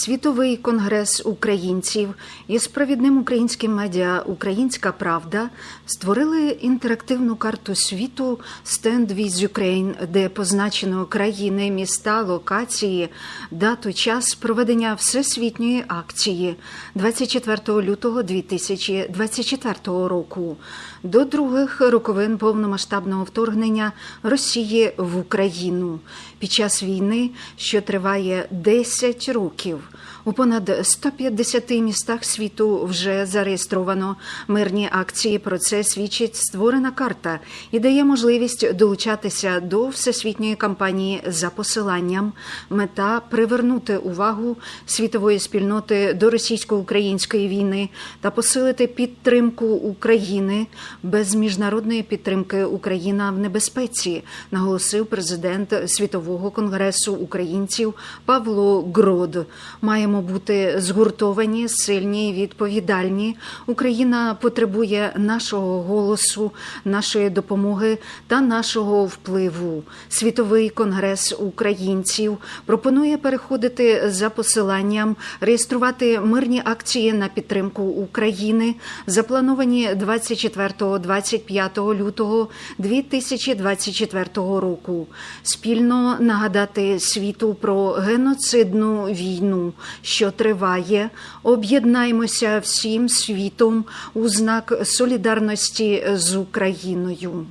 Світовий конгрес українців із провідним українським медіа Українська Правда створили інтерактивну карту світу Stand with Ukraine, де позначено країни, міста, локації, дату, час проведення всесвітньої акції 24 лютого 2024 року до других роковин повномасштабного вторгнення Росії в Україну під час війни, що триває 10 років. У понад 150 містах світу вже зареєстровано мирні акції. Про це свідчить створена карта і дає можливість долучатися до всесвітньої кампанії за посиланням. Мета привернути увагу світової спільноти до російсько-української війни та посилити підтримку України. Без міжнародної підтримки Україна в небезпеці, наголосив президент Світового конгресу українців Павло Грод. Маємо бути згуртовані, сильні, відповідальні. Україна потребує нашого голосу, нашої допомоги та нашого впливу. Світовий конгрес українців пропонує переходити за посиланням, реєструвати мирні акції на підтримку України, заплановані 24-25 лютого 2024 року. Спільно нагадати світу про геноцидну війну, що триває. Об'єднаймося всім світом у знак солідарності з Україною.